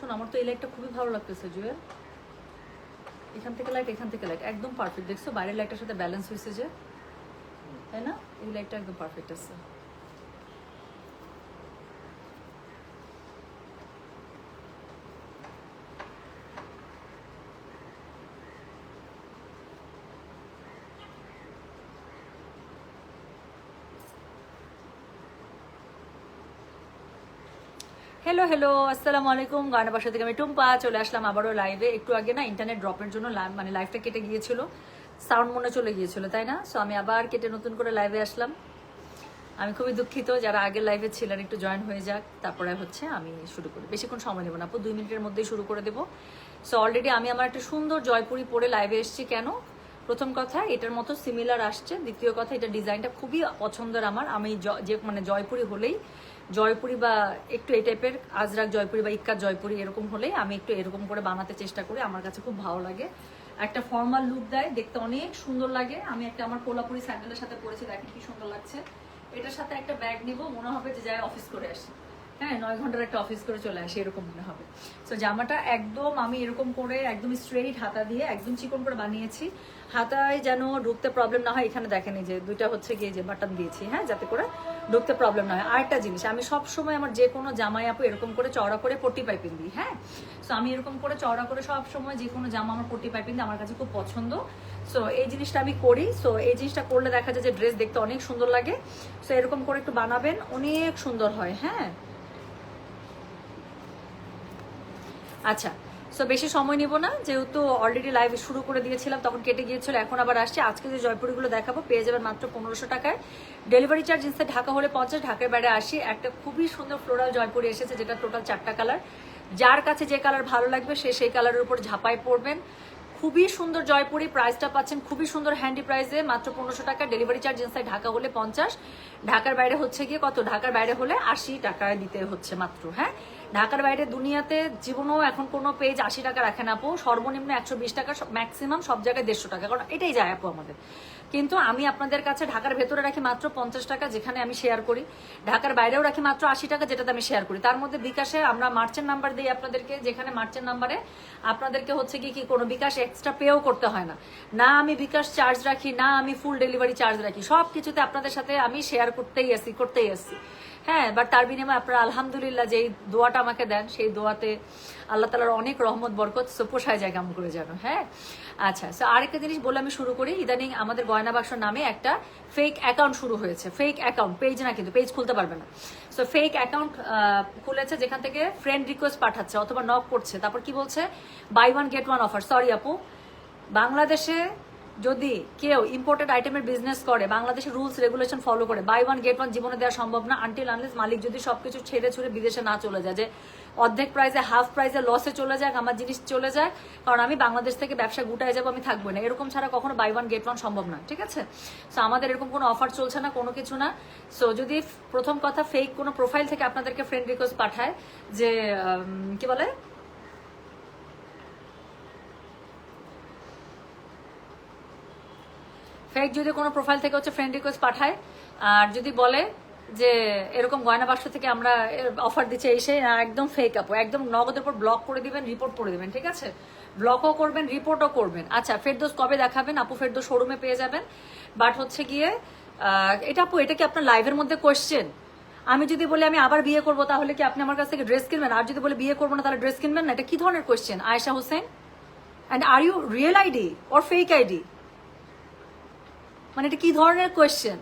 শোনো, আমার তো এই লাইটটা খুবই ভালো লাগতেছে, জুয়েল। এখান থেকে লাইট এখান থেকে লাইট একদম পারফেক্ট দেখছ, বাইরের লাইটটার সাথে ব্যালেন্স হয়েছে যে। তাই না? এই লাইটটা একদম পারফেক্ট আছে। হ্যালো হ্যালো আসসালামু আলাইকুম। গানা বাসা থেকে আমি টুম্পা, চলে আসলাম আবারও লাইভে একটু আগে না ইন্টারনেট ড্রপের জন্য মানে লাইভটা কেটে গিয়েছিল। সাউন্ড মনে চলে গিয়েছিল, তাই না? সো আমি আবার কেটে নতুন করে লাইভে আসলাম। আমি খুবই দুঃখিত, যারা আগের লাইভে ছিলেন, একটু জয়েন হয়ে যাক। তারপরে হচ্ছে আমি শুরু করি। বেশিক্ষণ সময় নেব না, আপু, দুই মিনিটের মধ্যেই শুরু করে দেবো। সো অলরেডি আমি আমার একটা সুন্দর জয়পুরি পরে লাইভে এসেছি। কেন? প্রথম কথা, এটার মতো সিমিলার আসছে। দ্বিতীয় কথা, এটা ডিজাইনটা খুবই পছন্দের আমার। আমি যে মানে জয়পুরি হলেই জয়পুরি বা একটু এই টাইপের আজরাক জয়পুরি বা ইক্কাত জয়পুরি এরকম হলেই আমি একটু এরকম করে বানাতে চেষ্টা করি, আমার কাছে খুব ভালো লাগে। একটা ফর্মাল লুক দেয়, দেখতে অনেক সুন্দর লাগে। আমি একটা আমার কোলাপুরি স্যান্ডেলের সাথে পরেছি, দেখেন কি সুন্দর লাগছে। এটার সাথে একটা ব্যাগ নিব, মনে হবে যে যাই অফিস করে আসি। হ্যাঁ নয় ঘণ্টার একটা অফিস করে চলে আসি, এরকম মনে হবে। তো জামাটা একদম আমি এরকম করে, একদম স্ট্রেইট হাতা দিয়ে, একদম চিকন করে বানিয়েছি। হাতায় যেন ঢুকতে প্রবলেম না হয়, এখানে দেখেন যে, দুইটা হচ্ছে গিয়ে যে বাটন দিয়েছি হ্যাঁ যাতে করে ঢুকতে প্রবলেম না হয়। আরেকটা জিনিস, আমি সব সময় আমার যে কোনো জামাই আপু এরকম করে চওড়া করে পট্টি পাইপিং দিই হ্যাঁ? সো আমি এরকম করে চওড়া করে সব সময় যে কোনো জামা আমার পট্টি পাইপিং দিই আমার কাছে খুব পছন্দ। সো এই জিনিসটা আমি করি। সো এই জিনিসটা করলে দেখা যায় যে ড্রেস দেখতে অনেক সুন্দর লাগে। সো এরকম করে একটু বানাবেন, অনেক সুন্দর হয় হ্যাঁ? আচ্ছা সো বেশি সময় নিব না। যেহেতু অলরেডি লাইভ শুরু করে দিয়েছিলাম, তখন কেটে গিয়েছিল, এখন আবার আসছে। আজকে যে জয়পুরিগুলো দেখাবো, পেয়ে যাবেন মাত্র পনেরোশো টাকায়। ডেলিভারি চার্জ ইনস্টে ঢাকা হলে পঞ্চাশ, ঢাকার বাইরে আসি একটা খুবই সুন্দর ফ্লোরাল জয়পুরি এসেছে, যেটা টোটাল চারটা কালার যার কাছে যে কালার ভালো লাগবে, সে সেই কালারের উপর ঝাঁপায় পড়বেন। খুবই সুন্দর জয়পুরি প্রাইসটা পাচ্ছেন, খুবই সুন্দর হ্যান্ডি প্রাইসে মাত্র পনেরোশো টাকা ডেলিভারি চার্জ ইনসাইড ঢাকা হলে পঞ্চাশ। ঢাকার বাইরে হচ্ছে গিয়ে কত? ঢাকার বাইরে হলে আশি টাকায় দিতে হচ্ছে মাত্র হ্যাঁ? ঢাকার বাইরে দুনিয়াতে জীবনেও এখন কোনো পেজ আশি টাকা রাখে না আপু। সর্বনিম্ন একশো বিশ টাকা ম্যাক্সিমাম সব জায়গায় দেড়শো টাকা। কারণ এটাই যায় আপু আমাদের। কিন্তু আমি আপনাদের কাছে ঢাকার ভেতরে রাখি মাত্র পঞ্চাশ টাকা, যেখানে আমি শেয়ার করি। ঢাকার বাইরেও রাখি মাত্র আশি টাকা, যেটাতে আমি শেয়ার করি। তার মধ্যে বিকাশে আমরা মার্চের নাম্বার দিই আপনাদেরকে, যেখানে মার্চের নাম্বারে আপনাদেরকে হচ্ছে কি কি কোনো বিকাশ এক্সট্রা পেও করতে হয় না। না আমি বিকাশ চার্জ রাখি, না আমি ফুল ডেলিভারি চার্জ রাখি। সব কিছুতে আপনাদের সাথে আমি শেয়ার করতেই আসি করতেই আসি। হ্যাঁ বাট তার বিনিময়ে আপনারা আলহামদুলিল্লাহ যেই দোয়াটা আমাকে দেন, সেই দোয়াতে আল্লাহ তালার অনেক রহমত, বরকত পোষায় কেমন করে যেন হ্যাঁ। আচ্ছা সো আরেকটা জিনিস বলে আমি শুরু করি। ইদানিং আমাদের গয়না বাক্স নামে একটা ফেক অ্যাকাউন্ট শুরু হয়েছে। ফেক অ্যাকাউন্ট পেজ না কিন্তু পেজ খুলতে পারবে না। সো ফেক অ্যাকাউন্ট খুলেছে, যেখান থেকে ফ্রেন্ড রিকোয়েস্ট পাঠাচ্ছে অথবা নক করছে। তারপর কি বলছে? Buy one get one offer sorry আপু। বাংলাদেশে যদি কেউ ইম্পোর্টেড আইটেমের বিজনেস করে বাংলাদেশের রুলস রেগুলেশন ফলো করে বাই ওয়ান গেট ওয়ান জীবনে দেওয়া সম্ভব না আনটিল আনলেস মালিক যদি সবকিছু ছেড়ে ছুড়ে বিদেশে না চলে যায়। যে অর্ধেক প্রাইসে হাফ প্রাইসে লসে চলে যাক, আমার জিনিস চলে যায় কারণ আমি বাংলাদেশ থেকে ব্যবসা গুটায় যাব, আমি থাকব না। এরকম ছাড়া কখনো বাই ওয়ান গেট ওয়ান সম্ভব না, ঠিক আছে? সো আমাদের এরকম কোনো অফার চলছে না, কোনো কিছু না। সো যদি প্রথম কথা ফেক কোনো প্রোফাইল থেকে আপনাদেরকে ফ্রেন্ড রিকোয়েস্ট পাঠায় যে কি বলে? ফেক যদি কোনো প্রোফাইল থেকে হচ্ছে ফ্রেন্ড রিকোয়েস্ট পাঠায়, আর যদি বলে যে এরকম গয়না বাক্স থেকে আমরা অফার দিচ্ছে, এসে একদম ফেক আপু একদম নগদের উপর ব্লক করে দিবেন রিপোর্ট করে দিবেন, ঠিক আছে? ব্লকও করবেন রিপোর্টও করবেন। আচ্ছা ফেরদোস কবে দেখাবেন? আপু ফেরদোস শোরুমে পেয়ে যাবেন। বাট হচ্ছে গিয়ে এটা আপু, এটা কি আপনার লাইভের মধ্যে কোয়েশ্চেন আমি যদি বলি আমি আবার বিয়ে করব, তাহলে কি আপনি আমার কাছ থেকে ড্রেস কিনবেন? আর যদি বলে বিয়ে করব না, তাহলে ড্রেস কিনবেন না? এটা কি ধরনের question Ayesha Hossain? And are you real ID or fake ID মানে এটা কি ধরনের কোয়েশ্চেন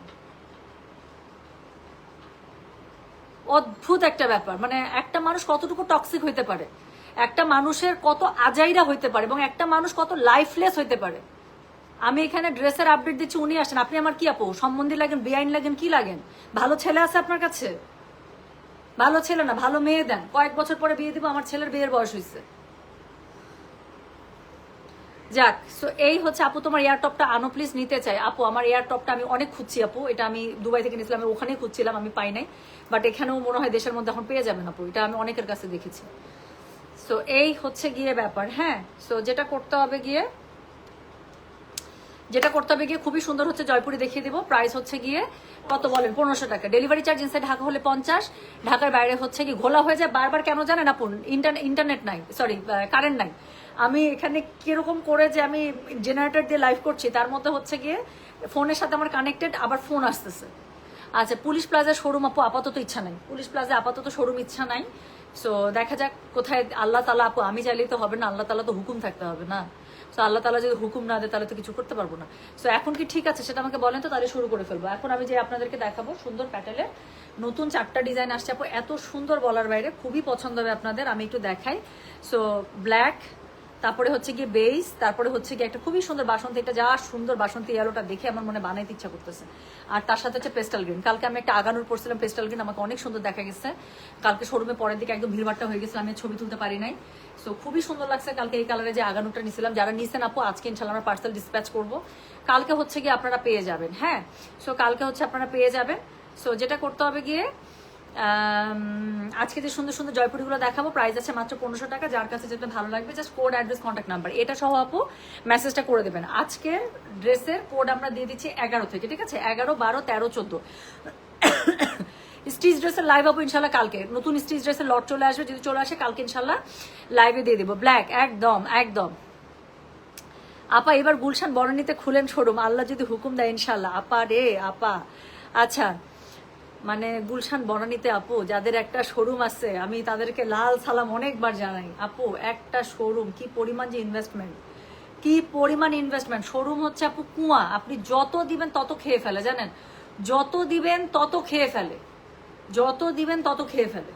অদ্ভুত একটা ব্যাপার। মানে একটা মানুষ কতটুকু টক্সিক হইতে পারে? একটা মানুষের কত আজাইরা হইতে পারে এবং একটা মানুষ কত লাইফলেস হইতে পারে? আমি এখানে ড্রেসের আপডেট দিচ্ছি, উনি আসেন। আপনি আমার কি আপু? সম্বন্ধে লাগেন বেআইন লাগেন, কি লাগেন? ভালো ছেলে আছে আপনার কাছে? ভালো ছেলে না, ভালো মেয়ে দেন। কয়েক বছর পরে বিয়ে দিব, আমার ছেলের বিয়ের বয়স হয়েছে যাক সো এই হচ্ছে, আপু, তোমার এয়ার টপটা আনো প্লিজ নিতে চাই। আপু, আমার এয়ার টপটা আমি অনেক খুঁজছি, আপু। এটা আমি দুবাই থেকে নিয়েছিলাম, আমি ওখানেই খুঁজছিলাম, আমি পাই নাই। বাট এখানেও মনে হয় দেশের মধ্যে এখন পেয়ে যাবেন, আপু। এটা আমি অনেকের কাছে দেখেছি। সো এই হচ্ছে গিয়ে ব্যাপার হ্যাঁ? সো যেটা করতে হবে গিয়ে, যেটা করতে হবে গিয়ে খুবই সুন্দর হচ্ছে, জয়পুরি দেখিয়ে দিব। প্রাইস হচ্ছে গিয়ে, কত বলেন? পনেরোশো টাকা। ডেলিভারি চার্জ ইনসাইড ঢাকা হলে পঞ্চাশ, ঢাকার বাইরে হচ্ছে কি, ঘোলা হয়ে যায়। বারবার কেন জানেন আপন ইন্টারনেট নাই সরি কারেন্ট নাই। আমি এখানে কীরকম করে যে আমি জেনারেটর দিয়ে লাইভ করছি, তার মধ্যে হচ্ছে গিয়ে ফোনের সাথে আমার কানেক্টেড আবার ফোন আসতেছে। আচ্ছা পুলিশ প্লাজা শোরুম আপু, আপাতত ইচ্ছা নাই। পুলিশ প্লাজা আপাতত শোরুম ইচ্ছা নাই। সো দেখা যাক কোথায় আল্লাহ তালা আপু, আমি চাইলেই তো হবে না, আল্লাহ তালা তো হুকুম থাকতে হবে না। সো আল্লাহ তালা যদি হুকুম না দেয়, তাহলে তো কিছু করতে পারব না। সো এখন কি ঠিক আছে, সেটা আমাকে বলেন তো, তাহলে শুরু করে ফেলব। এখন আমি যে আপনাদেরকে দেখাবো, সুন্দর প্যাটেলের নতুন চারটা ডিজাইন আসছে আপু। এত সুন্দর বলার বাইরে, খুবই পছন্দ হবে আপনাদের, আমি একটু দেখাই। সো ব্ল্যাক তারপরে হচ্ছে গিয়ে বেস তারপরে হচ্ছে গিয়ে একটা খুবই সুন্দর বাসন্তী, এটা যা সুন্দর বাসন্তী ইয়েলোটা দেখে আমার মনে বানাইতে ইচ্ছা করতেছে। আর তার সাথে হচ্ছে পেস্টাল গ্রিন কালকে আমি একটা আগানোর পড়ছিলাম পেস্টাল গ্রিন আমাকে অনেক সুন্দর দেখা গেছে। কালকে শোরুমে পরের দিকে একদম ভিড়ভাট্টা হয়ে গেছিল, আমি ছবি তুলতে পারি নাই। সো খুবই সুন্দর লাগছে কালকে এই কালারে যে আগানোটা নিয়েছিলাম যারা নিয়েছেন আপু, আজকে ইনশাল্লাহ আমরা পার্সেল ডিসপ্যাচ করব। কালকে হচ্ছে গিয়ে আপনারা পেয়ে যাবেন হ্যাঁ? সো কালকে হচ্ছে আপনারা পেয়ে যাবেন। সো যেটা করতে হবে গিয়ে আজকে যে সুন্দর সুন্দর জয়পুরিগুলো দেখাবো প্রাইস আছে মাত্র পনেরোশো টাকা, যার কাছে যেটা ভালো লাগবে just code address contact number এটা সহ আপু মেসেজটা করে দেবেন। আজকের ড্রেসের কোড আমরা দিয়ে দিচ্ছি এগারো থেকে, ঠিক আছে? এগারো, বারো, তেরো, চোদ্দ। স্টিচ ড্রেসের লাইভ আপু ইনশাল্লাহ কালকে। নতুন স্টিচ ড্রেসের লট চলে আসবে, যদি চলে আসে, কালকে ইনশাল্লাহ লাইভে দিয়ে দেবো। ব্ল্যাক একদম একদম। আপা, এবার গুলশান বরণীতে খুলেন শোরুম আল্লাহ যদি হুকুম দেয় ইনশাল্লাহ আপা রে, আপা। আচ্ছা মানে গুলশান বনানীতে আপু, যাদের একটা শোরুম আছে, আমি তাদেরকে লাল সালাম অনেকবার জানাই। আপু, একটা শোরুম কি পরিমাণ যে ইনভেস্টমেন্ট কি পরিমাণ ইনভেস্টমেন্ট শোরুম হচ্ছে আপু কুয়া। আপনি যত দিবেন তত খেয়ে ফেলে, জানেন? যত দিবেন তত খেয়ে ফেলে। যত দিবেন তত খেয়ে ফেলে।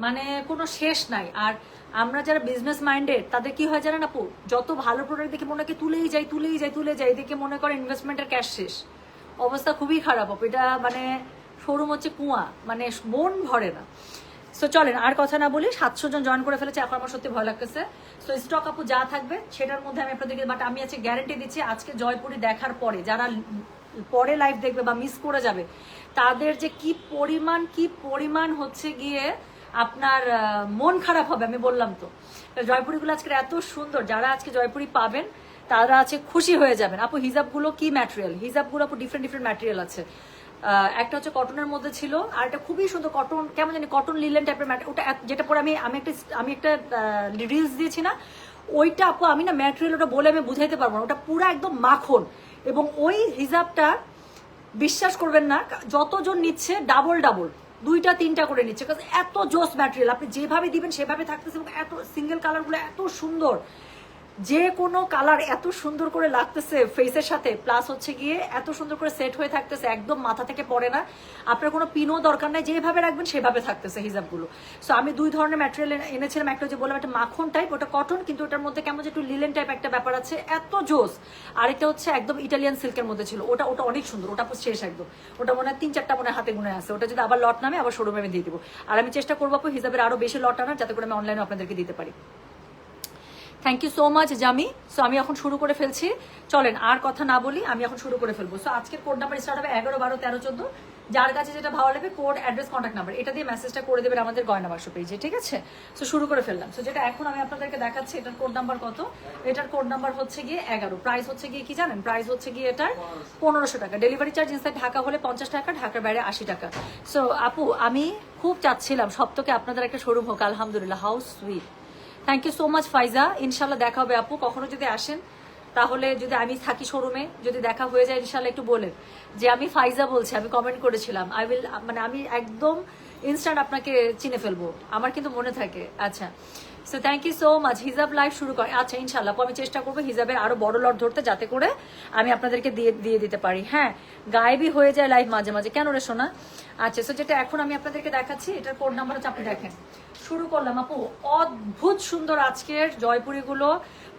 মানে কোনো শেষ নাই। আর আমরা যারা বিজনেস মাইন্ডেড তাদের কি হয় জানেন আপু? যত ভালো প্রোডাক্ট দেখে মনে হয় তুলেই যাই তুলেই যাই, তুলে যাই, দেখে মনে করে ইনভেস্টমেন্টের ক্যাশ শেষ। অবস্থা খুবই খারাপ আপু। এটা মানে শোরুম হচ্ছে কুয়া মানে মন ভরে না। সো চলেন, আর কথা না বলি সাতশো জন জয়েন করে ফেলেছে, এখন আমার সত্যি ভয় লাগতেছে। সো স্টক আপু যা থাকবে, সেটার মধ্যে আমি আপনাদেরকে বাট আমি আছে গ্যারেন্টি দিচ্ছি, আজকে জয়পুরি দেখার পরে, যারা পরে লাইভ দেখবে বা মিস করে যাবে, তাদের যে কি পরিমাণ কি পরিমাণ হচ্ছে গিয়ে আপনার মন খারাপ হবে, আমি বললাম তো। জয়পুরিগুলো আজকে এত সুন্দর, যারা আজকে জয়পুরি পাবেন, তারা আছে খুশি হয়ে যাবেন। আপু হিজাবগুলো কি ম্যাটেরিয়াল হিজাবগুলো আপু ডিফারেন্ট ডিফারেন্ট ম্যাটেরিয়াল আছে। একটা হচ্ছে কটনের মধ্যে ছিল, আর একটা খুবই সুন্দর কটন কেমন জানি কটন লিলেন টাইপের ম্যাট ওটা যেটা পরে আমি আমি একটা আমি একটা রিলস দিয়েছি না, ওইটা আপু আমি না ম্যাটেরিয়াল ওটা বলে আমি বুঝাইতে পারব না, ওটা পুরো একদম মাখন, এবং ওই হিজাবটা বিশ্বাস করবেন না যতজন নিচ্ছে ডাবল ডাবল দুইটা তিনটা করে নিচ্ছে এত জোস ম্যাটেরিয়াল আপনি যেভাবে দিবেন সেভাবে থাকতেছে, এবং এত সিঙ্গেল কালারগুলো এত সুন্দর যে কোনো কালার এত সুন্দর করে লাগতেছে ফেসের সাথে প্লাস হচ্ছে গিয়ে এত সুন্দর করে সেট হয়ে থাকতেছে, একদম মাথা থেকে পড়ে না। আপনার কোনো পিনও দরকার নাই, যেভাবে রাখবেন সেভাবে থাকতেছে হিজাবগুলো। সো আমি দুই ধরনের ম্যাটেরিয়াল এনেছিলাম, একটা যে বললাম একটা মাখন টাইপ ওটা কটন কিন্তু ওটার মধ্যে কেমন যে একটু লিলেন টাইপ একটা ব্যাপার আছে, এত জোস। আরেকটা হচ্ছে একদম ইটালিয়ান সিল্কের মধ্যে ছিল, ওটা ওটা অনেক সুন্দর, ওটা শেষ একদম। ওটা মনে হয় তিন চারটা মনে হাতে গুনে আছে, ওটা যদি আবার লট নামে, আবার শোরুমে আমি দিয়ে দিব। আর আমি চেষ্টা করব হিসাবের আরও বেশি লট আনার, যাতে করে আমি অনলাইনে আপনাদেরকে দিতে পারি। Thank you so much Jami so আমি এখন শুরু করে ফেলছি। চলেন, আর কথা না বলি, আমি এখন শুরু করে ফেলব। সো আজকের কোড নাম্বার স্টার্ট হবে এগারো, বারো, তেরো, চোদ্দ। যার কাছে যেটা ভালো লাগবে কোড অ্যাড্রেস কন্ট্যাক্ট নাম্বার এটা দিয়ে মেসেজটা করে দেবেন আমাদের গয়না বাক্স পেজে ঠিক আছে? সো শুরু করে ফেললাম। সো যেটা এখন আমি আপনাদেরকে দেখাচ্ছি, এটার কোড নাম্বার কত? এটার কোড নাম্বার হচ্ছে গিয়ে এগারো। প্রাইস হচ্ছে গিয়ে কি জানেন? প্রাইস হচ্ছে গিয়ে এটার পনেরোশো টাকা। ডেলিভারি চার্জ ইনসাইড ঢাকা হলে পঞ্চাশ টাকা, ঢাকার বাইরে আশি টাকা। সো আপু, আমি খুব চাচ্ছিলাম সপ্তাহে আপনাদের একটা শোরুম হোক। আলহামদুলিল্লাহ house sweet thank you so much Faiza ইনশাল্লাহ দেখা হবে আপু। কখনো যদি আসেন, তাহলে যদি আমি থাকি শোরুমে, যদি দেখা হয়ে যায় ইনশাল্লাহ একটু বলেন। যে আমি ফাইজা বলছি, আমি কমেন্ট করেছিলাম। আই উইল মানে আমি একদম ইনস্ট্যান্ট আপনাকে চিনে ফেলব। আমার কিন্তু মনে থাকে। আচ্ছা। So thank you so much হিজাব লাইভ শুরু করে আচ্ছা ইনশাল্লাহ আমি চেষ্টা করব হিজাবের আরও বড় লট ধরতে যাতে করে আমি আপনাদেরকে দিয়ে দিয়ে দিতে পারি। হ্যাঁ গায়েবই হয়ে যায় লাইভ মাঝে মাঝে। কেন রে শোনা আচ্ছা সো যেটা এখন আমি আপনাদেরকে দেখাচ্ছি, এটার কোড নাম্বার হচ্ছে আপনি দেখেন। শুরু করলাম, আপু। অদ্ভুত সুন্দর আজকের জয়পুরিগুলো।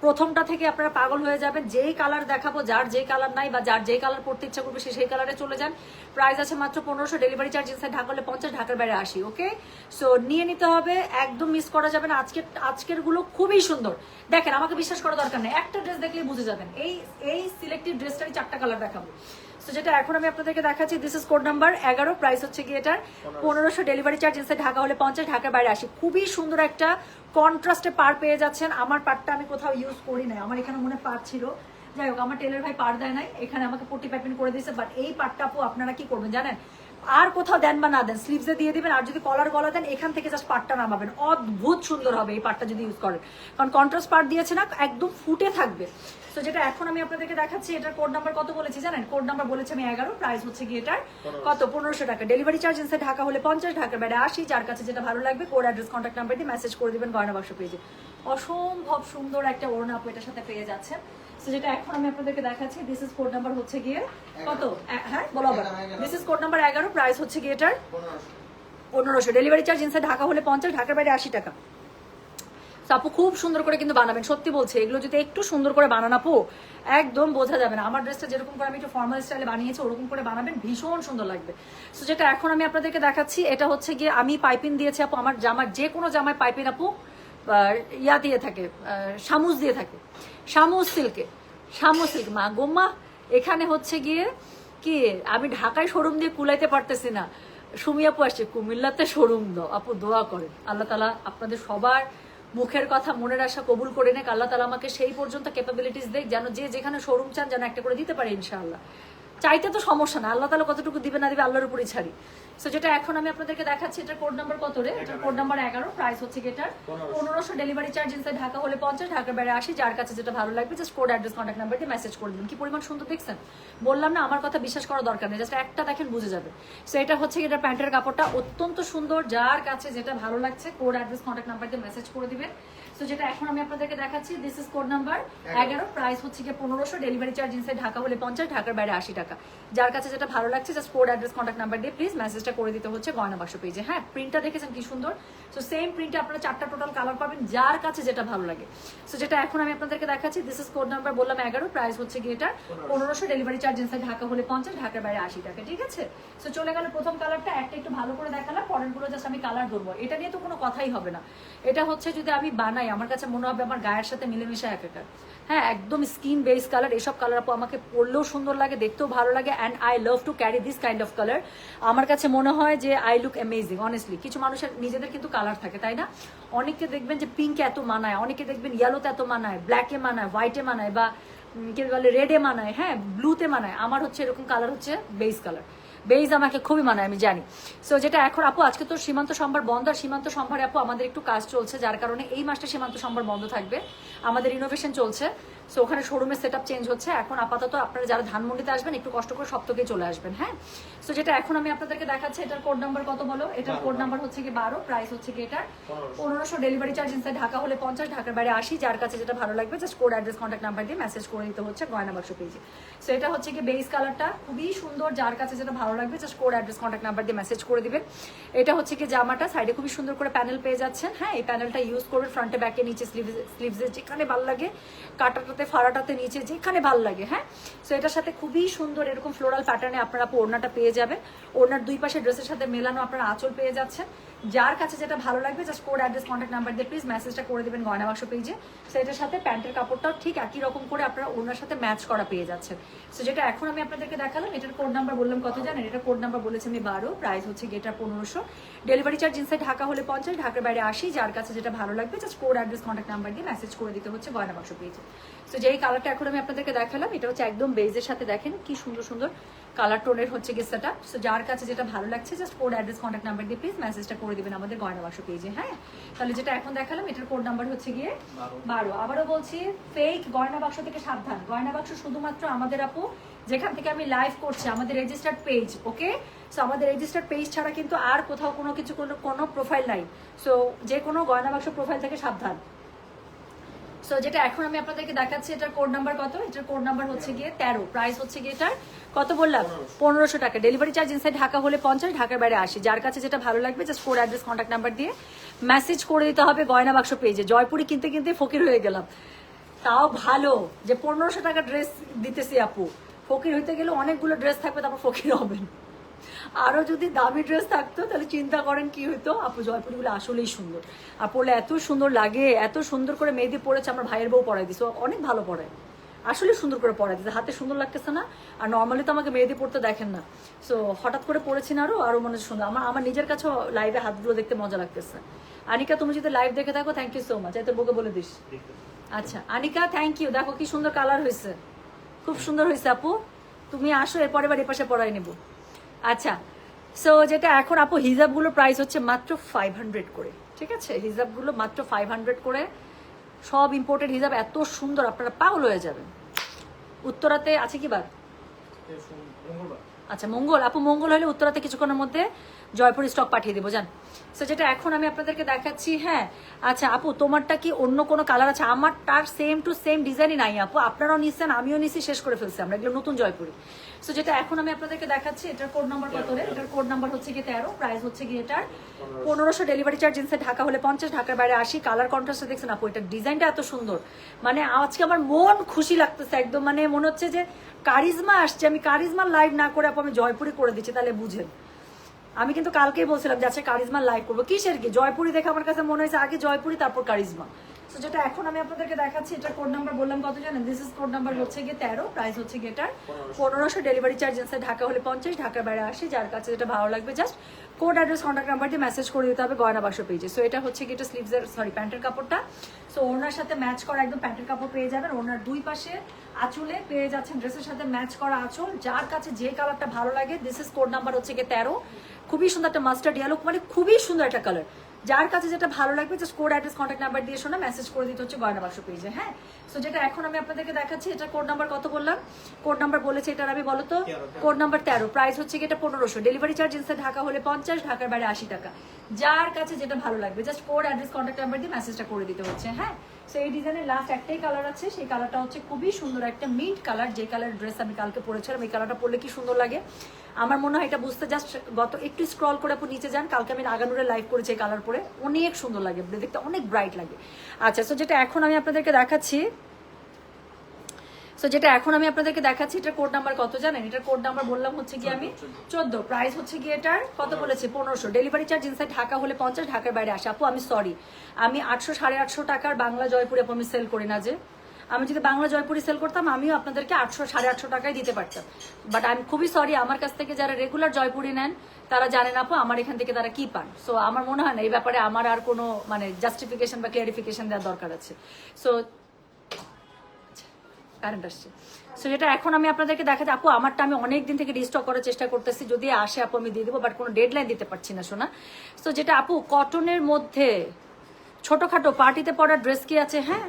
প্রথমটা থেকে আপনারা পাগল হয়ে যাবেন। যেই কালার দেখাবো, যার যেই কালার নাই বা যার যেই কালার পড়তে ইচ্ছা করবে সে সেই কালারে চলে যান। প্রাইস আছে মাত্র পনেরোশো ডেলিভারি চার্জ ইনসাইড ঢাকা হলে পঞ্চাশ, ঢাকার বাইরে আসি ওকে সো নিয়ে নিতে হবে, একদম মিস করা যাবে না। আজকের আজকেরগুলো খুবই সুন্দর। দেখেন, আমাকে বিশ্বাস করা দরকার নেই। একটা ড্রেস দেখলেই বুঝে যাবেন। এই এই সিলেক্টিভ ড্রেসটারই চারটা কালার দেখাবো। তো যেটা এখন আমি আপনাদেরকে দেখাচ্ছি দিস ইজ কোড নাম্বার এগারো প্রাইস হচ্ছে কি এটার পনেরোশো ডেলিভারি চার্জ ইনসাইড ঢাকা হলে পঞ্চাশ, ঢাকার বাইরে আসি খুবই সুন্দর একটা কন্ট্রাস্টে পার পেয়ে যাচ্ছেন। আমার পারটা আমি কোথাও ইউজ করি না আমার এখানে মনে পার ছিল। যাই হোক, আমার টেলার ভাই পার দেয় নাই। এখানে আমাকে পট্টি পাইপিং করে দিয়েছে। বাট এই পাটটা আপু আপনারা কি করবেন জানেন? আর কোথাও দেন বা না দেন স্লিভসে দিয়ে দিবেন। আর যদি কলার গলা দেন, এখান থেকে জাস্ট পাটটা নামাবেন। অদ্ভুত সুন্দর হবে এই পাটটা যদি ইউজ করেন। কারণ কন্ট্রাস্ট পাট দিয়েছে না, একদম ফুটে থাকবে। তো যেটা এখন আমি আপনাদেরকে দেখাচ্ছি এটার কোড নাম্বার কত বলেছি জানেন? কোড নাম্বার বলেছি আমি এগারো প্রাইস হচ্ছে কি এটার কত? পনেরোশো টাকা। ডেলিভারি চার্জ ইনসে ঢাকা হলে পঞ্চাশ ঢাকার বাইরে আসি যার কাছে যেটা ভালো লাগবে কোড অ্যাড্রেস কন্ট্যাক্ট নাম্বার দিয়ে মেসেজ করে দেবেন গয়না বাক্স পেজে অসম্ভব সুন্দর একটা ওড়না আপু এটার সাথে পেয়ে যাচ্ছেন। তো যেটা এখন আমি আপনাদেরকে দেখাচ্ছি দিস ইজ কোড নাম্বার হচ্ছে গিয়ে কত? হ্যাঁ বলো আবার। দিস ইজ কোড নাম্বার এগারো প্রাইস হচ্ছে গিয়ে এটার পনেরোশো। ডেলিভারি চার্জ ইনসাইড ঢাকা হলে পঞ্চাশ ঢাকার বাইরে আশি টাকা। আপু খুব সুন্দর করে কিন্তু বানাবেন, সত্যি বলছে, এগুলো যদি একটু সুন্দর করে বানান আপু, একদম বোঝা যাবে না। আমার ড্রেসটা যেরকম করে আমি একটু ফর্মাল স্টাইলে বানিয়েছি, ওরকম করে বানাবেন, ভীষণ সুন্দর লাগবে। সো যেটা এখন আমি আপনাদেরকে দেখাচ্ছি, এটা হচ্ছে গিয়ে আমি পাইপিং দিয়েছি আপু, আমার জামার যে কোনো জামায় পাইপিং আপু ইয়া দিয়ে থাকে শামুজ দিয়ে থাকে। শামুজ সিল্কে শামুজ সিল্ক মা গোম্মা এখানে হচ্ছে গিয়ে কি, আমি ঢাকায় শোরুম দিয়ে কুলাইতে পারতেছি না। সুমি আপু আসছে, কুমিল্লাতে শোরুম দাও। আপু দোয়া করেন। আল্লাহ তালা আপনাদের সবার মুখের কথা, মনের আশা কবুল করে নেক। আল্লাহ তালা আমাকে সেই পর্যন্ত ক্যাপাবিলিটিস দেখ যেন যে যেখানে শোরুম চান যেন একটা করে দিতে পারে ইনশাআল্লাহ। চাইতে তো সমস্যা না, আল্লাহ তালা কতটুকু দিবে না দিবে আল্লাহর উপরই ছাড়ি। সো যেটা এখন আমি আপনাদেরকে দেখাচ্ছি এটার কোড নাম্বার কত রে? এটার কোড নাম্বার এগারো প্রাইস হচ্ছে এটার? পনেরোশো। ডেলিভারি চার্জ ইনসাইড ঢাকা হলে পঞ্চাশ ঢাকার বাইরে আসি যার কাছে যেটা ভালো লাগবে just code address contact number দিয়ে মেসেজ করে দিন কি পরিমাণ সুন্দর দেখছেন? বললাম না আমার কথা বিশ্বাস করার দরকার নেই জাস্ট একটা দেখেন বুঝে যাবে। সো এটা হচ্ছে এটা প্যান্টের কাপড়টা অত্যন্ত সুন্দর যার কাছে যেটা ভালো লাগছে কোড অ্যাড্রেস কন্ট্যাক্ট নাম্বার দিয়ে মেসেজ করে দিবেন। সো যেটা এখন আমি আপনাদেরকে দেখাচ্ছি দিস ইজ কোড নাম্বার এগারো। প্রাইস হচ্ছে গিয়ে পনেরোশো ডেলিভারি চার্জ ইনসাইড ঢাকা হলে পঞ্চাশ ঢাকার বাইরে আশি টাকা। যার কাছে যেটা ভালো লাগছে just code address contact number দিয়ে প্লিজ মেসেজটা করে দিতে হচ্ছে গয়না বাক্স পেজে। হ্যাঁ প্রিন্টটা দেখেছেন কি সুন্দর? সো সেম প্রিন্টে আপনারা চারটা টোটাল কালার পাবেন যার কাছে যেটা ভালো লাগে। সো যেটা এখন আমি আপনাদেরকে দেখাচ্ছি দিস ইজ কোড নাম্বার বললাম এগারো প্রাইস হচ্ছে গিয়ে এটা পনেরোশো। ডেলিভারি চার্জ ইনসাইড ঢাকা হলে পঞ্চাশ ঢাকার বাইরে আশি টাকা ঠিক আছে? সো চলে গেল প্রথম কালারটা একটা একটু ভালো করে দেখালাম পরেরগুলো জাস্ট আমি কালার ধরবো। এটা নিয়ে তো কোনো কথাই হবে না। এটা হচ্ছে যদি আমি বানাই আমার কাছে মনে হবে আমার গায়ের সাথে মিলেমিশে এক একাকার হ্যাঁ একদম স্কিন বেস কালার এসব কালার আপু আমাকে পরলেও সুন্দর লাগে, দেখতেও ভালো লাগে and I love to carry this kind of colour আমার কাছে মনে হয় যে আই লুক অ্যামেজিং অনেস্টলি কিছু মানুষের, নিজেদের কিন্তু কালার থাকে, তাই না? অনেকে দেখবেন যে পিঙ্কে এত মানায়, অনেকে দেখবেন ইয়েলোতে এত মানায় ব্ল্যাকে মানায় হোয়াইটে মানায়, বা কি বলে রেডে মানায় হ্যাঁ ব্লুতে মানায়। আমার হচ্ছে এরকম কালার হচ্ছে বেস কালার বেইজ আমাকে খুবই মানে আমি জানি। সো যেটা এখন আপু, আজকে তো সীমান্ত সম্ভার বন্ধ, আর সীমান্ত সম্ভারে আপু, আমাদের একটু কাজ চলছে, যার কারণে এই মাসটা সীমান্ত সম্ভার বন্ধ থাকবে। আমাদের ইনোভেশন চলছে। সো ওখানে শোরুমের সেট চেঞ্জ হচ্ছে। এখন আপাতত আপনারা যারা ধানমন্ডিতে আসবেন একটু কষ্ট করে সপ্তাহে চলে আসবেন হ্যাঁ? সো যেটা এখন আমি আপনাদেরকে দেখাচ্ছি এটার কোড নাম্বার কত বলো? এটার কোড নাম্বার হচ্ছে কি বারো প্রাইস হচ্ছে কি এটার পনেরোশো। ডেলিভারি চার্জ ইনসাইড ঢাকা হলে পঞ্চাশ ঢাকার বাইরে আসি যার কাছে যেটা ভালো লাগবে just code address contact number দিয়ে মেসেজ করে দিতে হচ্ছে গয়না বাক্স পেজে সো এটা হচ্ছে কি বেস কালারটা খুবই সুন্দর যার কাছে যেটা ভালো লাগবে just code address contact number দিয়ে মেসেজ করে দিবেন এটা হচ্ছে কি জামাটা। সাইডে খুবই সুন্দর করে প্যানেল পেয়ে যাচ্ছেন হ্যাঁ? এই প্যানেলটা ইউজ করবেন ফ্রন্টে ব্যাকে নিচে স্লিভস স্লিভসে যেখানে ভালো লাগে। কাটাটাতে ফাড়াটাতে নিচে যেখানে ভালো লাগে হ্যাঁ? সো এটার সাথে খুবই সুন্দর এরকম ফ্লোরাল প্যাটার্নে আপনারা ওড়নাটা পেয়ে যাবেন। ওড়নার দুই পাশে ড্রেসের সাথে মেলানো আপনারা আঁচল পেয়ে যাচ্ছেন। যার কাছে যেটা ভালো লাগবে just code address contact number দিয়ে প্লিজ মেসেজটা করে দেবেন গয়না বাক্স পেজে সো এটার সাথে প্যান্টের কাপড়টাও ঠিক একই রকম করে আপনারা ওনার সাথে ম্যাচ করা পেয়ে যাচ্ছেন। সো যেটা এখন আমি আপনাদেরকে দেখালাম, এটার কোড নাম্বার বললাম কত জানেন? এটা কোড নাম্বার বলেছি আমি বারো প্রাইস হচ্ছে গেটার পনেরোশো। ডেলিভারি চার্জ ইনসাইড ঢাকা হলে পঞ্চাশ, ঢাকার বাইরে আসি যার কাছে যেটা ভালো লাগবে just code address contact number দিয়ে মেসেজ করে দিতে হচ্ছে গয়না বাক্স পেজে সো যেই কালারটা এখন আমি আপনাদেরকে দেখালাম এটা হচ্ছে একদম বেজের সাথে দেখেন কি সুন্দর সুন্দর কালার টোনের হচ্ছে গিয়ে সেটা সো যার কাছে যেটা ভালো লাগছে just code address contact number দিয়ে প্লিজ মেসেজটা করে দিবেন আমাদের গয়না বাক্স পেজে হ্যাঁ? তাহলে যেটা এখন দেখালাম এটার কোড নাম্বার হচ্ছে গিয়ে বারো। আবারও বলছি ফেক গয়না বাক্স থেকে সাবধান। গয়না বাক্স শুধুমাত্র আমাদের আপু যেখান থেকে আমি লাইভ করছি আমাদের রেজিস্টার্ড পেজ ওকে সো আমাদের রেজিস্টার্ড পেজ ছাড়া কিন্তু আর কোথাও কোনো কিছু কোনো কোনো প্রোফাইল নাই। সো যে কোনো গয়না বাক্স প্রোফাইল থেকে সাবধান। সো যেটা এখন আমি আপনাদেরকে দেখাচ্ছি, এটার কোড নাম্বার কত? এটার কোড নাম্বার হচ্ছে গিয়ে তেরো। প্রাইস হচ্ছে গিয়ে এটার কত বললাম? পনেরোশো টাকা। ডেলিভারি চার্জ ইনসাইড ঢাকা হলে পঞ্চাশ, ঢাকার বাইরে আসি যার কাছে যেটা ভালো লাগবে just code address contact number দিয়ে মেসেজ করে দিতে হবে গয়না বাক্স পেজে জয়পুরি কিনতে কিনতে ফকির হয়ে গেলাম। তাও ভালো যে পনেরোশো টাকা ড্রেস দিতেছি আপু। ফকির হইতে গেলে অনেকগুলো ড্রেস থাকবে, তারপর ফকির হবেন। আরও যদি দামি ড্রেস থাকতো, তাহলে চিন্তা করেন কি হতো আপু, জয়পুরগুলো আসলেই সুন্দর। আর পরলে এত সুন্দর লাগে, এত সুন্দর করে মেহেদি পড়েছে আমার ভাইয়ের বউ পড়াই দিছে। অনেক ভালো পড়ায় আসলে সুন্দর করে পড়াই দিতে হাতে সুন্দর লাগতেছে না, আর নর্মালি তো আমাকে মেহেদি পড়তে দেখেন না। সো হঠাৎ করে পড়েছি না আরও আরও মনে সুন্দর। আমার আমার নিজের কাছেও লাইভে হাতগুলো দেখতে মজা লাগতেছে। আনিকা, তুমি যদি লাইভ দেখে থাকো থ্যাংক ইউ সো মাচ তোর বউকে বলে দিস। আচ্ছা আনিকা থ্যাংক ইউ দেখো কি সুন্দর কালার হয়েছে খুব সুন্দর হয়েছে আপু। তুমি আসো এরপরে এবার এপাশে পড়াই নেব। আচ্ছা সো যেটা এখন আপু হিজাবগুলোর প্রাইস হচ্ছে মাত্র ফাইভ হান্ড্রেড করে ঠিক আছে? হিজাবগুলো মাত্র ফাইভ হান্ড্রেড করে সব ইম্পোর্টেড হিজাব এত সুন্দর আপনারা পাগল হয়ে যাবেন। উত্তরাতে আছে কি বার? আচ্ছা মঙ্গল আপু মঙ্গল হলে উত্তরাতে কিছুক্ষণের মধ্যে জয়পুর স্টক পাঠিয়ে দেবো, জান। সো যেটা এখন আমি আপনাদেরকে দেখাচ্ছি হ্যাঁ আচ্ছা আপু, তোমারটা কি অন্য কোনো কালার আছে? আমার তার সেম টু সেম ডিজাইনই নাই, আপু। আপনারাও নিচ্ছেন আমিও নিচ্ছি শেষ করে ফেলছি আমরা। এগুলো নতুন জয়পুরি। সো যেটা এখন আমি আপনাদেরকে দেখাচ্ছি, এটার কোড নাম্বার কত রে? এটার কোড নাম্বার হচ্ছে কি তেরো প্রাইস হচ্ছে কি এটার পনেরোশো ডেলিভারি চার্জ ইনসে ঢাকা হলে পঞ্চাশ, ঢাকার বাইরে আসি কালার কন্ট্রাস্টে দেখছেন, আপু, এটার ডিজাইনটা এত সুন্দর। মানে আজকে আমার মন খুশি লাগতেছে, একদম। মানে মনে হচ্ছে যে কারিজমা আসছে। আমি কারিজমার লাইভ না করে, আপু, আমি জয়পুরি করে দিচ্ছি, তাহলে বুঝেন। আমি কিন্তু কালকেই বলছিলাম যে আচ্ছা কারিজমা লাইভ করব। কিসের কি? জয়পুরি দেখে আমার কাছে মনে হয়েছে আগে জয়পুরি তারপর কারিজমা। তো যেটা এখন আমি আপনাদেরকে দেখাচ্ছি এটা কোড নাম্বার বললাম কত জানেন? দিস ইজ কোড নাম্বার হচ্ছে গিয়ে তেরো প্রাইস হচ্ছে গিয়ে এটার পনেরোশো। ডেলিভারি চার্জ আছে। ঢাকা হলে পঞ্চাশ ঢাকার বাইরে আসে যার কাছে যেটা ভালো লাগবে just code address contact number দিয়ে মেসেজ করে দিতে হবে গয়না বাক্স পেজে সো এটা হচ্ছে গিয়ে এটা স্লিভসের সরি প্যান্টের কাপড়টা। সো ওনার সাথে ম্যাচ করা একদম প্যান্টের কাপড় পেয়ে যাবেন। ওনার দুই পাশে আঁচলে পেয়ে যাচ্ছেন ড্রেসের সাথে ম্যাচ করা আঁচল। যার কাছে যে কালারটা ভালো লাগে দিস ইজ কোড নাম্বার হচ্ছে গিয়ে তেরো। খুবই সুন্দর একটা মাস্টার্ড ইয়েলো মানে খুবই সুন্দর একটা কালার যার কাছে যেটা ভালো লাগবে just code address contact number দিয়ে শোনা মেসেজ করে দিতে হচ্ছে গয়না বাক্স পেজে হ্যাঁ? সো যেটা এখন আমি আপনাদেরকে দেখাচ্ছি এটা কোড নাম্বার কত বললাম? কোড নাম্বার বলেছে এটার আমি বলো তো কোড নাম্বার তেরো। প্রাইস হচ্ছে এটা পনেরোশো। ডেলিভারি চার্জ ইনসে ঢাকা হলে পঞ্চাশ ঢাকার বাইরে আশি টাকা। যার কাছে যেটা ভালো লাগবে just code address contact number দিয়ে মেসেজটা করে দিতে হচ্ছে হ্যাঁ? সো এই ডিজাইনের লাস্ট একটাই কালার আছে, সেই কালারটা হচ্ছে খুবই সুন্দর একটা মিন্ট কালার যে কালার ড্রেস আমি কালকে পরেছিলাম, এই কালারটা পরলে কি সুন্দর লাগে? আমার মনে হয় এটা বুঝতে জাস্ট গত একটু স্ক্রল করে আপনি নিচে যান, কালকে আমি আগানুরে লাইভ করেছি এই কালার পরে, অনেক সুন্দর লাগে, দেখতে অনেক ব্রাইট লাগে। আচ্ছা সো যেটা এখন আমি আপনাদেরকে দেখাচ্ছি সো যেটা এখন আমি আপনাদেরকে দেখাচ্ছি এটার কোড নাম্বার কত জানেন? এটার কোড নাম্বার বললাম হচ্ছে কি আমি চোদ্দ। প্রাইস হচ্ছে কি এটার কত বলেছি? পনেরোশো। ডেলিভারি চার্জ ইনসাইড ঢাকা হলে পঞ্চাশ ঢাকার বাইরে আসে। আপু আমি সরি আমি আটশো সাড়ে আটশো টাকার বাংলা জয়পুরে আপু আমি সেল করি না যে। আমি যদি বাংলা জয়পুরি সেল করতাম আমিও আপনাদেরকে আটশো সাড়ে আটশো টাকায় দিতে পারতাম। বাট আমি খুবই সরি আমার কাছ থেকে যারা রেগুলার জয়পুরি নেন তারা জানেন আপু আমার এখান থেকে তারা কি পান? সো আমার মনে হয় না এই ব্যাপারে আমার আর কোনো মানে জাস্টিফিকেশন বা ক্লিয়ারিফিকেশন দেওয়ার দরকার আছে। সো কারেন্ট আসছে সো যেটা এখন আমি আপনাদেরকে দেখাতে আপু, আমারটা আমি অনেক দিন থেকে রিস্টক করার চেষ্টা করতেছি। যদি আসে, আপু, আমি দিয়ে দেবো বাট কোনো ডেডলাইন দিতে পারছি না শোনা সো যেটা, আপু কটনের মধ্যে ছোটোখাটো পার্টিতে পরার ড্রেস কি আছে? হ্যাঁ?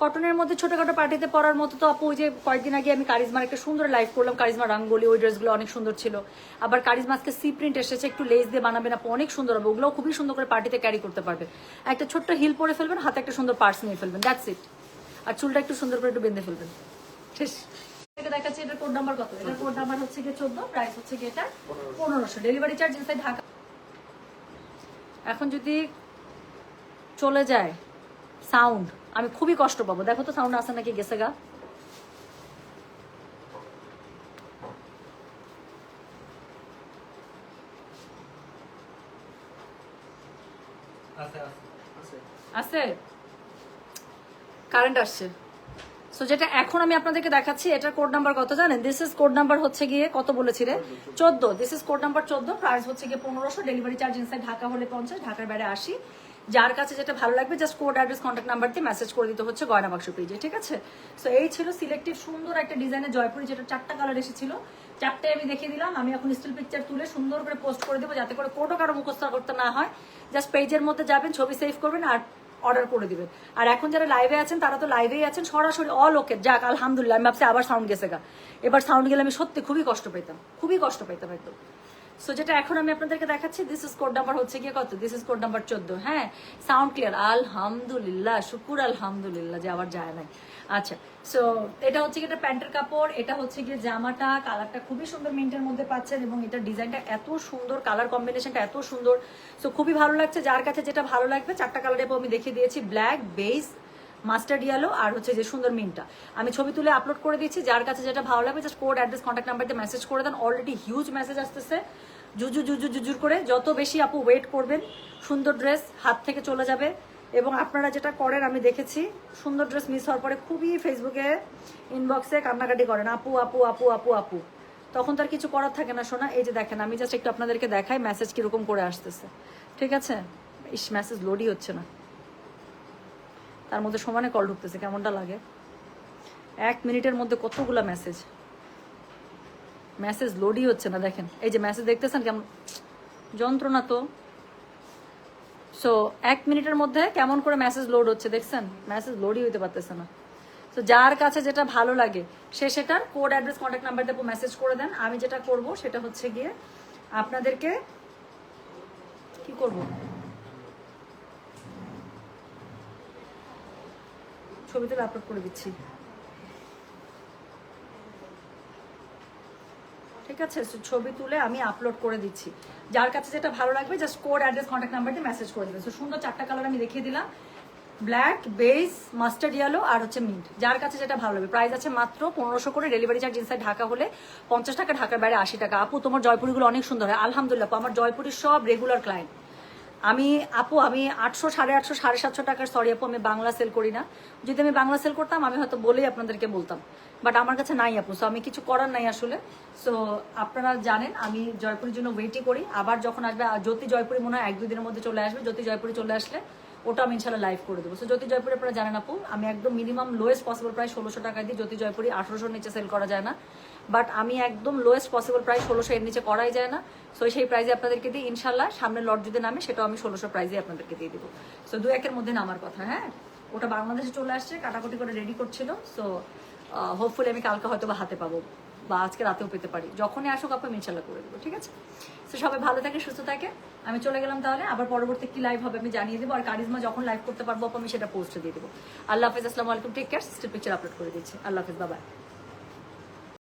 কটনের মধ্যে ছোটোখাটো পার্টিতে পরার মতো তো, আপু, ওই যে কয়েকদিন আগে আমি কারিজমার একটা সুন্দর লাইভ করলাম। কারিজমা রাঙ্গলি, ওই ড্রেসগুলো অনেক সুন্দর ছিল। আবার কারিজমা আজকে সি প্রিন্ট এসেছে, একটু লেস দিয়ে বানাবেন আপু, অনেক সুন্দর হবে। ওগুলোও খুবই সুন্দর করে পার্টিতে ক্যারি করতে পারবে। একটা ছোট্ট হিল পরে ফেলবেন, হাতে একটা সুন্দর পার্স নিয়ে ফেলবেন দ্যাটস ইট আর চুলটা একটু সুন্দর করে একটু বেঁধে ফেলবেন। শেষ। এটা দেখাচ্ছি এটার কোড নাম্বার কত? এটার কোড নাম্বার হচ্ছে গিয়ে চোদ্দ প্রাইস হচ্ছে গিয়ে এটা পনেরোশো। ডেলিভারি চার্জ ইনসাইড ঢাকা এখন যদি চলে যায় সাউন্ড আমি খুবই কষ্ট পাবো। দেখো তো সাউন্ড আসে নাকি গেছে গা? আছে? কারেন্ট আসছে। সো যেটা এখন আমি আপনাদেরকে দেখাচ্ছি, এটার কোড নাম্বার কত জানেন? দিস ইজ কোড নাম্বার হচ্ছে গিয়ে কত বলেছি রে চোদ্দ। দিস ইজ কোড নাম্বার চোদ্দ প্রাইস হচ্ছে গিয়ে পনেরোশো। ডেলিভারি চার্জ ইনসাইড ঢাকা হলে পঞ্চাশ, ঢাকার বাইরে আশি। যার কাছে যেটা ভালো লাগবে just code address contact number দিয়ে মেসেজ করে দিতে হচ্ছে গয়না বাক্স পেজে ঠিক আছে? সো এই ছিল সিলেক্টিভ সুন্দর একটা ডিজাইনের জয়পুরি, যেটা চারটা কালার এসেছিল। চারটে আমি দেখিয়ে দিলাম, আমি এখন স্টিল পিকচার তুলে সুন্দর করে পোস্ট করে দেবো, যাতে করে কোডও কারও মুখস্থ করতে না হয়। জাস্ট পেজের মধ্যে যাবেন, ছবি সেভ করবেন, আর অর্ডার করে দিবেন। আর এখন যারা লাইভে আছেন, তারা তো লাইভেই আছেন, সরাসরি অল ওকে যাক, আলহামদুলিল্লাহ, আমি ভাবছি আবার সাউন্ড গেছে গা। এবার সাউন্ড গেলে আমি সত্যি খুবই কষ্ট পেতাম খুবই কষ্ট পেতাম একদম। সো যেটা এখন আমি আপনাদেরকে দেখাচ্ছি দিস ইজ কোড নাম্বার হচ্ছে গিয়ে কত? দিস ইজ কোড নাম্বার চোদ্দ হ্যাঁ? সাউন্ড ক্লিয়ার আলহামদুলিল্লাহ, শুকুর আলহামদুলিল্লাহ, যে আবার যায় নাই। আচ্ছা সো এটা হচ্ছে গিয়ে প্যান্টের কাপড়, এটা হচ্ছে গিয়ে জামাটা কালারটা খুবই সুন্দর মিন্টের মধ্যে পাচ্ছেন এবং এটা ডিজাইনটা এত সুন্দর কালার কম্বিনেশনটা এত সুন্দর। সো খুবই ভালো লাগছে, যার কাছে যেটা ভালো লাগবে, চারটা কালারে আমি দেখিয়ে দিয়েছি ব্ল্যাক বেস মাস্টার্ড ইয়েলো আর হচ্ছে যে সুন্দর মিনটা আমি ছবি তুলে আপলোড করে দিচ্ছি যার কাছে যেটা ভালো লাগবে just code address contact number দিয়ে মেসেজ করে দেন। অলরেডি হিউজ মেসেজ আসতেছে। জুজু জুজু, জুজুর করে যত বেশি আপু ওয়েট করবেন, সুন্দর ড্রেস হাত থেকে চলে যাবে। এবং আপনারা যেটা করেন, আমি দেখেছি, সুন্দর ড্রেস মিস হওয়ার পরে খুবই ফেসবুকে ইনবক্সে কান্নাকাটি করেন, আপু আপু আপু আপু আপু। তখন তার কিছু করার থাকে না শোনা এই যে দেখেন, আমি জাস্ট একটু আপনাদেরকে দেখাই মেসেজ কীরকম করে আসতেছে। ঠিক আছে? ইস মেসেজ লোডই হচ্ছে না। তার মধ্যে সমানে কল ঢুকতেছে, কেমনটা লাগে? এক মিনিটের মধ্যে কতগুলো মেসেজ মেসেজ লোডই হচ্ছে না, দেখেন। এই যে মেসেজ দেখতেছেন কেমন? যন্ত্রণা তো। সো এক মিনিটের মধ্যে কেমন করে মেসেজ লোড হচ্ছে, দেখছেন? মেসেজ লোডই হইতে পারতেছে না। তো যার কাছে যেটা ভালো লাগে, সে সেটার কোড অ্যাড্রেস কন্ট্যাক্ট নাম্বার দেবো মেসেজ করে দেন। আমি যেটা করব, সেটা হচ্ছে গিয়ে আপনাদেরকে কি করব? ছবি তুলে আপলোড করে দিচ্ছি। ঠিক আছে ছবি তুলে আমি আপলোড করে দিচ্ছি। যার কাছে যেটা ভালো লাগবে just code address contact number দিয়ে মেসেজ করে So, সুন্দর চারটা কালার আমি দেখিয়ে দিলাম। ব্ল্যাক বেস মাস্টার্ড ইয়েলো আর হচ্ছে মিন্ট যার কাছে যেটা ভালো লাগবে প্রাইস আছে মাত্র পনেরোশো করে। ডেলিভারি চার্জ ইনসাইড ঢাকা হলে পঞ্চাশ টাকা ঢাকার বাইরে আশি টাকা। আপু তোমার জয়পুরিগুলো অনেক সুন্দর হয়। আলহামদুলিল্লাহ আমার জয়পুরির সব রেগুলার ক্লায়েন্ট আমি, আপু, আমি আটশো, সাড়ে আটশো, সাড়ে সাতশো টাকার সরি আপু, আমি বাংলা সেল করি না। যদি আমি বাংলা সেল করতাম, আমি হয়তো বলেই আপনাদেরকে বলতাম। বাট আমার কাছে নাই, আপু সো আমি কিছু করার নাই আসলে। সো আপনারা জানেন, আমি জয়পুরের জন্য ওয়েটই করি। আবার যখন আসবে জ্যোতি জয়পুরি মনে হয় এক, দুই দিনের মধ্যে চলে আসবে, জ্যোতি জয়পুরি চলে আসলে ওটা আমি ইনশাল্লাহ লাইভ করে দেবো। সো জ্যোতি জয়পুরি আপনারা জানেন, আপু, আমি একদম মিনিমাম লোয়েস্ট পসিবল প্রায় ষোলোশো টাকা দিই। জ্যোতি জয়পুরি আঠারোশোর নিচে সেল করা যায় না। বাট আমি একদম লোয়েস্ট পসিবল প্রাইস ষোলোশো এর নিচে করাই যায় না। সো সেই প্রাইজে আপনাদেরকে দিই, ইনশাল্লাহ, সামনে লট যদি নামে, সেটাও আমি ষোলোশো প্রাইজে আপনাদেরকে দিয়ে দেবো। সো দু একের মধ্যে নামার কথা হ্যাঁ? ওটা বাংলাদেশে চলে আসছে, কাটাকুটি করে রেডি করছিল। সো হোপফুলি আমি কালকে হয়তো বা হাতে পাবো, বা আজকে রাতেও পেতে পারি। যখনই আসুক আপনি ইনশাল্লাহ করে দেবো, ঠিক আছে? তো সবাই ভালো থাকে, সুস্থ থাকে। আমি চলে গেলাম তাহলে, আবার পরবর্তী কি লাইভ হবে আমি জানিয়ে দেবো, আর কারিজমা যখন লাইভ করতে পারব আমি সেটা পোস্ট দিয়ে দেবো। আল্লাহ হাফিজ, আসসালামু আলাইকুম take care still picture upload করে দিচ্ছি। আল্লাহ হাফিজ বাবাই